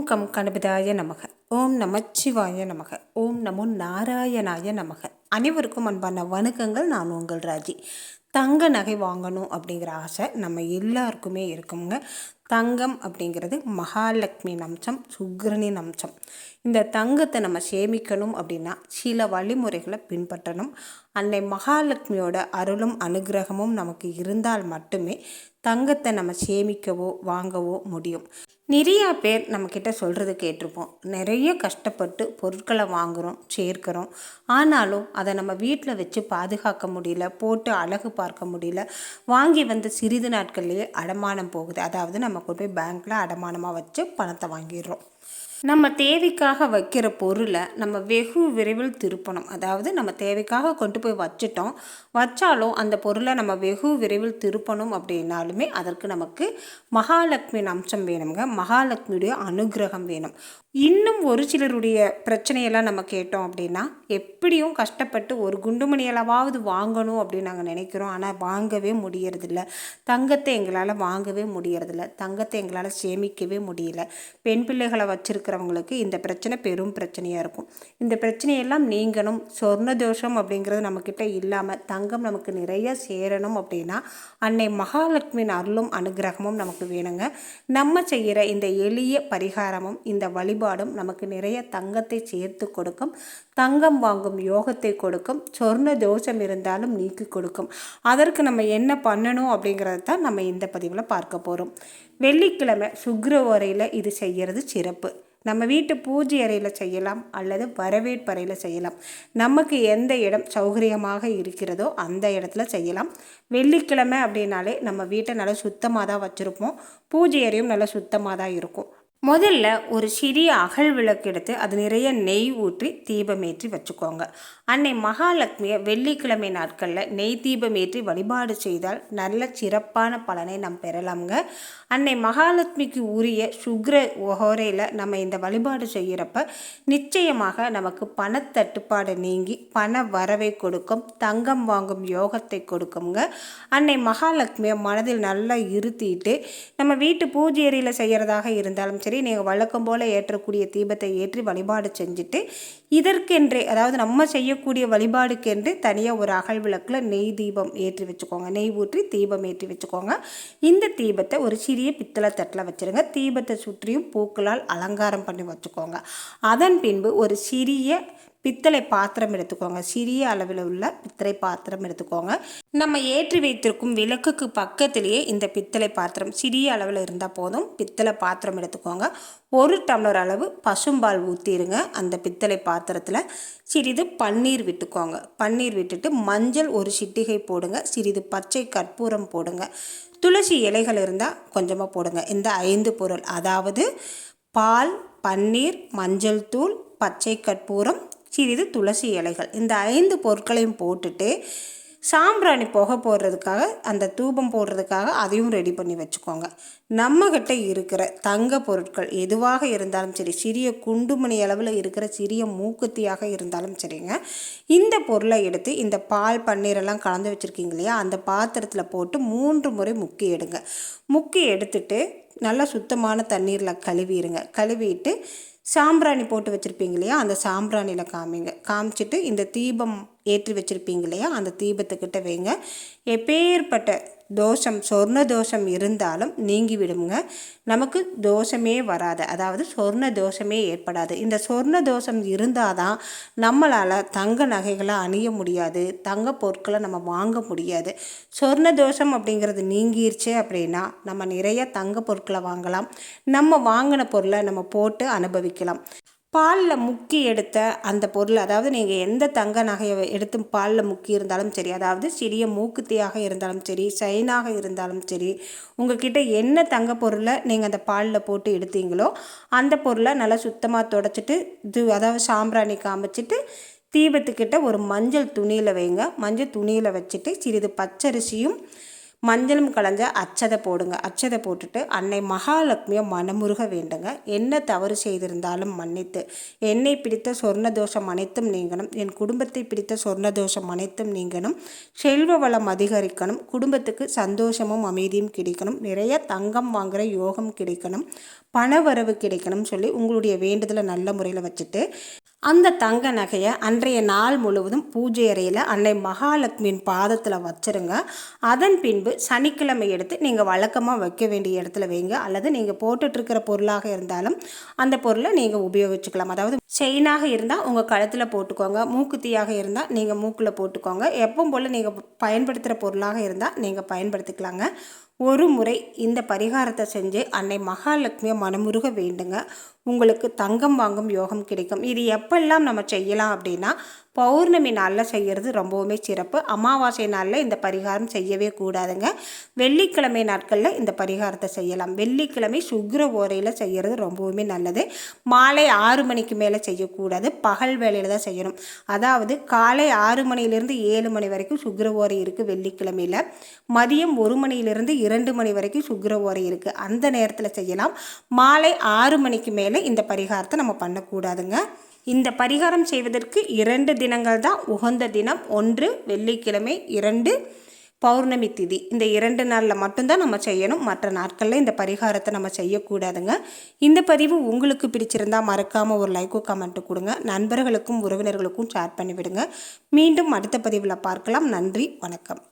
ஓம் come கணபதாய நமக. ஓம் நமச்சிவாய நமக. ஓம் நமோ நாராயணாய நமக. அனைவருக்கும் அன்பான வணக்கங்கள். நான் உங்கள் ராஜி. தங்க நகை வாங்கணும் அப்படிங்கிற ஆசை நம்ம எல்லாருக்குமே இருக்குங்க. தங்கம் அப்படிங்கிறது மகாலட்சுமி அம்சம் சுக்ரனின் அம்சம் இந்த தங்கத்தை நம்ம சேமிக்கணும் அப்படின்னா சில வழிமுறைகளை பின்பற்றணும். அன்னை மகாலட்சுமியோட அருளும் அனுகிரகமும் நமக்கு இருந்தால் மட்டுமே தங்கத்தை நம்ம சேமிக்கவோ வாங்கவோ முடியும். நிறையா பேர் நம்மக்கிட்ட சொல்கிறது கேட்டிருப்போம். நிறைய கஷ்டப்பட்டு பொருட்களை வாங்குகிறோம் சேர்க்கிறோம். ஆனாலும் அதை நம்ம வீட்டில் வச்சு பாதுகாக்க முடியல போட்டு அழகு பார்க்க முடியல வாங்கி வந்து சிறிது நாட்கள்லேயே அடமானம் போகுது. அதாவது நம்ம கொண்டு போய் பேங்க்கில் அடமானமாக வச்சு பணத்தை வாங்கிடுறோம். நம்ம தேவைக்காக வைக்கிற பொருளை நம்ம வெகு விரைவில் திருப்பணும். அதாவது நம்ம தேவைக்காக கொண்டு போய் வச்சுட்டோம். வச்சாலும் அந்த பொருளை நம்ம வெகு விரைவில் திருப்பணும் அப்படின்னாலுமே அதற்கு நமக்கு மகாலட்சுமியின் அம்சம் வேணுங்க. மகாலட்சுமியுடைய அனுகிரகம் வேணும். இன்னும் ஒரு சிலருடைய பிரச்சனையெல்லாம் நம்ம கேட்டோம் அப்படின்னா எப்படியும் கஷ்டப்பட்டு ஒரு குண்டுமணியளவாவது வாங்கணும் அப்படின்னு நாங்கள் நினைக்கிறோம். ஆனால் வாங்கவே முடியறதில்ல. தங்கத்தை எங்களால் வாங்கவே முடியறதில்ல. தங்கத்தை எங்களால் சேமிக்கவே முடியல. பெண் பிள்ளைகளை வச்சுருக்க இருக்கிறவங்களுக்கு இந்த பிரச்சனை பெரும் பிரச்சனையாக இருக்கும். இந்த பிரச்சனையெல்லாம் நீங்கணும். சொர்ண தோஷம் அப்படிங்கிறது நம்மக்கிட்ட இல்லாமல் தங்கம் நமக்கு நிறைய சேரணும் அப்படின்னா அன்னை மகாலட்சுமியின் அருளும் அனுகிரகமும் நமக்கு வேணுங்க. நம்ம செய்கிற இந்த எளிய பரிகாரமும் இந்த வழிபாடும் நமக்கு நிறைய தங்கத்தை சேர்த்து கொடுக்கும். தங்கம் வாங்கும் யோகத்தை கொடுக்கும். சொர்ண தோஷம் இருந்தாலும் நீக்கி கொடுக்கும். அதற்கு நம்ம என்ன பண்ணணும் அப்படிங்கிறத தான் நம்ம இந்த பதிவில் பார்க்க போகிறோம் வெள்ளிக்கிழமை சுக்ரவரையில் இது செய்கிறது சிறப்பு. நம்ம வீட்டு பூஜை அறையில் செய்யலாம் அல்லது வரவேற்பறையில் செய்யலாம். நமக்கு எந்த இடம் சௌகரியமாக இருக்கிறதோ அந்த இடத்துல செய்யலாம். வெள்ளிக்கிழமை அப்படின்னாலே நம்ம வீட்டை நல்லா சுத்தமாக தான் வச்சுருப்போம். பூஜை அறையும் நல்லா சுத்தமாக தான் இருக்கும். முதல்ல ஒரு சிறிய அகல் விளக்கு எடுத்து அது நிறைய நெய் ஊற்றி தீபமேற்றி வச்சுக்கோங்க. அன்னை மகாலட்சுமியை வெள்ளிக்கிழமை நாட்களில் நெய் தீபம் ஏற்றி வழிபாடு செய்தால் நல்ல சிறப்பான பலனை நாம் பெறலாம்ங்க. அன்னை மகாலட்சுமிக்கு உரிய சுக்ர ஒஹோரையில் நம்ம இந்த வழிபாடு செய்கிறப்ப நிச்சயமாக நமக்கு பணத்தட்டுப்பாடு நீங்கி பண வரவை கொடுக்கும் தங்கம் வாங்கும் யோகத்தை கொடுக்குங்க அன்னை மகாலட்சுமியை மனதில் நல்லா இருத்திட்டு நம்ம வீட்டு பூஜை அறையில் செய்கிறதாக இருந்தாலும் சரி நீங்கள் வழக்கம் போல் ஏற்றக்கூடிய தீபத்தை ஏற்றி வழிபாடு செஞ்சுட்டு இதற்கென்றே அதாவது நம்ம செய்யக்கூடிய வழிபாடுக்கென்று தனியாக ஒரு அகல் விளக்கில் நெய் தீபம் ஏற்றி வச்சுக்கோங்க. நெய் ஊற்றி தீபம் ஏற்றி வச்சுக்கோங்க. இந்த தீபத்தை ஒரு சிறிய பித்தளை தட்டில் வச்சுருங்க. தீபத்தை சுற்றியும் பூக்களால் அலங்காரம் பண்ணி வச்சுக்கோங்க. அதன் பின்பு ஒரு சிறிய பித்தளை பாத்திரம் எடுத்துக்கோங்க. சிறிய அளவில் உள்ள பித்தளை பாத்திரம் எடுத்துக்கோங்க. நம்ம ஏற்றி வைத்திருக்கும் விளக்குக்கு பக்கத்திலேயே இந்த பித்தளை பாத்திரம் சிறிய அளவில் இருந்தால் போதும். பித்தளை பாத்திரம் எடுத்துக்கோங்க. ஒரு டம்ளர் அளவு பசும்பால் ஊற்றிடுங்க அந்த பித்தளை பாத்திரத்தில் சிறிது பன்னீர் விட்டுக்கோங்க. பன்னீர் விட்டுட்டு மஞ்சள் ஒரு சிட்டிகை போடுங்க. சிறிது பச்சை கற்பூரம் போடுங்க. துளசி இலைகள் இருந்தால் கொஞ்சமாக போடுங்க. இந்த ஐந்து பொருள். அதாவது பால் பன்னீர் மஞ்சள் தூள் பச்சை கற்பூரம் சிறிது துளசி இலைகள். இந்த ஐந்து பொருட்களையும் போட்டுட்டு சாம்பிராணி புகை போடுறதுக்காக அந்த தூபம் போடுறதுக்காக அதையும் ரெடி பண்ணி வச்சுக்கோங்க. நம்மக்கிட்ட இருக்கிற தங்க பொருட்கள் எதுவாக இருந்தாலும் சரி சிறிய குண்டுமணி அளவில் இருக்கிற சிறிய மூக்குத்தியாக இருந்தாலும் சரிங்க. இந்த பொருளை எடுத்து இந்த பால் பன்னீரெல்லாம் கலந்து வச்சுருக்கீங்க இல்லையா அந்த பாத்திரத்தில் போட்டு மூன்று முறை முக்கி எடுங்க. முக்கி எடுத்துட்டு நல்லா சுத்தமான தண்ணீரில் கழுவிடுங்க. கழுவிட்டு சாம்பிராணி போட்டு வச்சுருப்பீங்க இல்லையா? அந்த சாம்பிராணியில் காமிங்க. காமிச்சிட்டு இந்த தீபம் ஏற்றி வச்சுருப்பீங்க இல்லையா? அந்த தீபத்துக்கிட்ட வைங்க. எப்பேற்பட்ட தோஷம் சொர்ண தோஷம் இருந்தாலும் நீங்கி விடுங்க நமக்கு தோஷமே வராது. அதாவது சொர்ண தோஷமே ஏற்படாது. இந்த சொர்ண தோஷம் இருந்தால் தான் நம்மளால் தங்க நகைகளை அணிய முடியாது. தங்க பொருட்களை நம்ம வாங்க முடியாது. சொர்ண தோஷம் அப்படிங்கிறது நீங்கிருச்சு அப்படின்னா நம்ம நிறைய தங்க பொருட்களை வாங்கலாம். நம்ம வாங்கின பொருளை நம்ம போட்டு அனுபவிக்கலாம். பாலில் முக்கி எடுத்த அந்த பொருள் அதாவது நீங்கள் எந்த தங்க நகையை எடுத்து பாலில் முக்கி இருந்தாலும் சரி அதாவது சிறிய மூக்குத்தியாக இருந்தாலும் சரி சைனாக இருந்தாலும் சரி உங்ககிட்ட என்ன தங்க பொருளை நீங்கள் அந்த பாலில் போட்டு எடுத்தீங்களோ அந்த பொருளை நல்லா சுத்தமாக தொடச்சிட்டு இது அதாவது சாம்பிராணி காமிச்சிட்டு தீபத்துக்கிட்ட ஒரு மஞ்சள் துணியில் வைங்க. மஞ்சள் துணியில் வச்சுட்டு சிறிது பச்சரிசியும் மஞ்சளும் கலஞ்ச அச்சதை போடுங்க. அச்சதை போட்டுட்டு அன்னை மகாலட்சுமியை மனமுருக வேண்டுங்க. என்ன தவறு செய்திருந்தாலும் மன்னித்து. என்னை பிடித்த சொர்ண தோஷம் அனைத்தும் நீங்கணும். என் குடும்பத்தை பிடித்த சொர்ண தோஷம் அனைத்தும் நீங்கணும். செல்வ வளம் அதிகரிக்கணும். குடும்பத்துக்கு சந்தோஷமும் அமைதியும் கிடைக்கணும். நிறைய தங்கம் வாங்குகிற யோகம் கிடைக்கணும். பண வரவு கிடைக்கணும்னு சொல்லி உங்களுடைய வேண்டுதலை நல்ல முறையில் வச்சுட்டு அந்த தங்க நகையை அன்றைய நாள் முழுவதும் பூஜை அறையில் அன்னை மகாலட்சுமியின் பாதத்தில் வச்சுருங்க. அதன் பின்பு சனிக்கிழமை எடுத்து நீங்கள் வழக்கமாக வைக்க வேண்டிய இடத்துல வைங்க. அல்லது நீங்கள் போட்டுட்ருக்கிற பொருளாக இருந்தாலும் அந்த பொருளை நீங்கள் உபயோகிச்சுக்கலாம். அதாவது செயினாக இருந்தால் உங்கள் கழுத்தில் போட்டுக்கோங்க. மூக்குத்தியாக இருந்தால் நீங்கள் மூக்கில் போட்டுக்கோங்க. எப்பவும் போல் நீங்கள் பயன்படுத்துகிற பொருளாக இருந்தால் நீங்கள் பயன்படுத்திக்கலாங்க. ஒரு முறை இந்த பரிகாரத்தை செஞ்சு அன்னை மகாலட்சுமியை மனமுருக வேண்டுங்க. உங்களுக்கு தங்கம் வாங்கும் யோகம் கிடைக்கும். இது எப்பெல்லாம் நம்ம செய்யலாம் அப்படின்னா பௌர்ணமி நாளில் செய்கிறது ரொம்பவுமே சிறப்பு. அமாவாசை நாளில் இந்த பரிகாரம் செய்யவே கூடாதுங்க. வெள்ளிக்கிழமை நாட்களில் இந்த பரிகாரத்தை செய்யலாம். வெள்ளிக்கிழமை சுக்ர ஓரையில் செய்கிறது ரொம்பவுமே நல்லது. மாலை ஆறு மணிக்கு மேலே செய்யக்கூடாது. பகல் வேலையில் தான் செய்யணும். அதாவது காலை ஆறு மணியிலிருந்து ஏழு மணி வரைக்கும் சுக்ர ஓரை இருக்குது வெள்ளிக்கிழமையில். மதியம் ஒரு மணியிலிருந்து இரண்டு மணி வரைக்கும் சுக்ர ஓரை இருக்குது அந்த நேரத்தில் செய்யலாம். மாலை ஆறு மணிக்கு மேலே இந்த பரிகாரத்தை நம்ம பண்ணக்கூடாதுங்க. இந்த பரிகாரம் செய்வதற்கு இரண்டு தினங்கள் தான் உகந்த தினம் ஒன்று வெள்ளிக்கிழமை இரண்டு பௌர்ணமி திதி. இந்த இரண்டு நாளில் மட்டும்தான் நம்ம செய்யணும். மற்ற நாட்களில் இந்த பரிகாரத்தை நம்ம செய்யக்கூடாதுங்க. இந்த பதிவு உங்களுக்கு பிடிச்சிருந்தால் மறக்காமல் ஒரு லைக்கோ கமெண்ட்டு கொடுங்க. நண்பர்களுக்கும் உறவினர்களுக்கும் ஷேர் பண்ணிவிடுங்க. மீண்டும் அடுத்த பதிவில் பார்க்கலாம். நன்றி வணக்கம்.